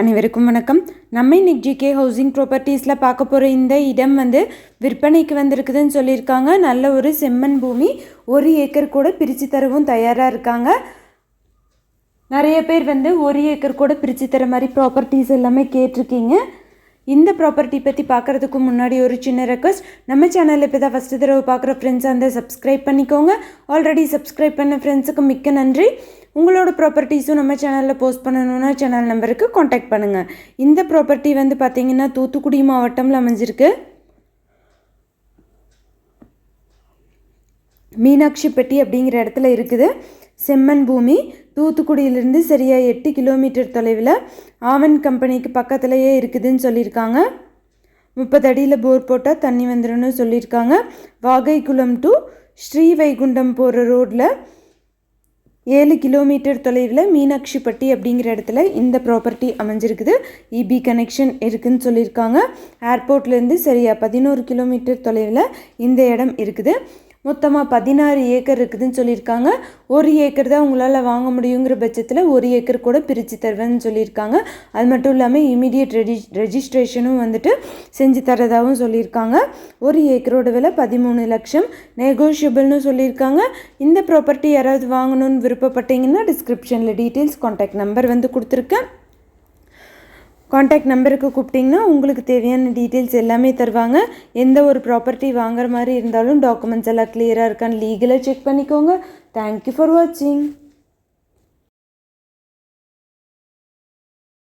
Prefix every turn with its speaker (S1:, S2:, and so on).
S1: அனைவருக்கும் வணக்கம். நம்ம இன்னைக்கு ஜிகே ஹவுசிங் ப்ராப்பர்ட்டிஸில் பார்க்க போகிற இந்த இடம் வந்து விற்பனைக்கு வந்திருக்குதுன்னு சொல்லியிருக்காங்க. நல்ல ஒரு செம்மண் பூமி ஒரு ஏக்கர் கூட பிரித்து தரவும் தயாராக இருக்காங்க. நிறைய பேர் வந்து ஒரு ஏக்கர் கூட பிரித்து தர மாதிரி ப்ராப்பர்ட்டிஸ் எல்லாமே கேட்டிருக்கீங்க. இந்த ப்ராப்பர்ட்டி பற்றி பார்க்குறதுக்கு முன்னாடி ஒரு சின்ன ரெக்வஸ்ட் நம்ம சேனலில் இப்போ தான் ஃபஸ்ட்டு தடவை பார்க்குற ஃப்ரெண்ட்ஸ் அந்த சப்ஸ்கிரைப் பண்ணிக்கோங்க. ஆல்ரெடி சப்ஸ்கிரைப் பண்ண ஃப்ரெண்ட்ஸுக்கு மிக்க நன்றி. உங்களோட ப்ராப்பர்ட்டிஸும் நம்ம சேனலில் போஸ்ட் பண்ணணுன்னா சேனல் நம்பருக்கு காண்டாக்ட் பண்ணுங்கள் இந்த ப்ராப்பர்ட்டி வந்து பார்த்தீங்கன்னா தூத்துக்குடி மாவட்டம்ல அமைஞ்சிருக்கு. மீனாட்சிப்பட்டி அப்படிங்கிற இடத்துல இருக்குது. செம்மன் பூமி தூத்துக்குடியிலேருந்து சரியாக எட்டு கிலோமீட்டர் தொலைவில் ஆவன் கம்பெனிக்கு பக்கத்துலேயே இருக்குதுன்னு சொல்லியிருக்காங்க. முப்பது அடியில் போர் போட்டால் தண்ணி வந்துடும்னு சொல்லியிருக்காங்க. வாகைக்குளம் டு ஸ்ரீவைகுண்டம் போகிற ரோட்டில் ஏழு கிலோமீட்டர் தொலைவில் மீனாட்சிப்பட்டி அப்படிங்கிற இடத்துல இந்த ப்ராப்பர்ட்டி அமைஞ்சிருக்குது. இபி கனெக்ஷன் இருக்குதுன்னு சொல்லியிருக்காங்க. ஏர்போர்ட்லேருந்து சரியாக பதினோரு கிலோமீட்டர் தொலைவில் இந்த இடம் இருக்குது. மொத்தமாக பதினாறு ஏக்கர் இருக்குதுன்னு சொல்லியிருக்காங்க. ஒரு ஏக்கர் தான் உங்களால் வாங்க முடியுங்கிற பட்சத்தில் ஒரு ஏக்கர் கூட பிரித்து தருவேன்னு சொல்லியிருக்காங்க. அது மட்டும் இல்லாமல் இமீடியட் ரெஜி ரெஜிஸ்ட்ரேஷனும் வந்துட்டு செஞ்சு தரதாகவும் சொல்லியிருக்காங்க. ஒரு ஏக்கரோட விலை பதிமூணு லட்சம். நெகோஷியபிள்னு சொல்லியிருக்காங்க. இந்த ப்ராப்பர்ட்டி யாராவது வாங்கணும்னு விருப்பப்பட்டீங்கன்னா டிஸ்கிரிப்ஷனில் டீட்டெயில்ஸ் காண்டாக்ட் நம்பர் வந்து கொடுத்துருக்கேன். காண்டாக்ட் நம்பருக்கு கூப்பிட்டிங்கன்னா உங்களுக்கு தேவையான டீட்டெயில்ஸ் எல்லாமே தருவாங்க. எந்த ஒரு ப்ராப்பர்ட்டி வாங்குற மாதிரி இருந்தாலும் டாக்குமெண்ட்ஸ் எல்லாம் கிளியராக இருக்கான்னு லீகலாக செக் பண்ணிக்கோங்க. தேங்க்யூ ஃபார் வாட்சிங்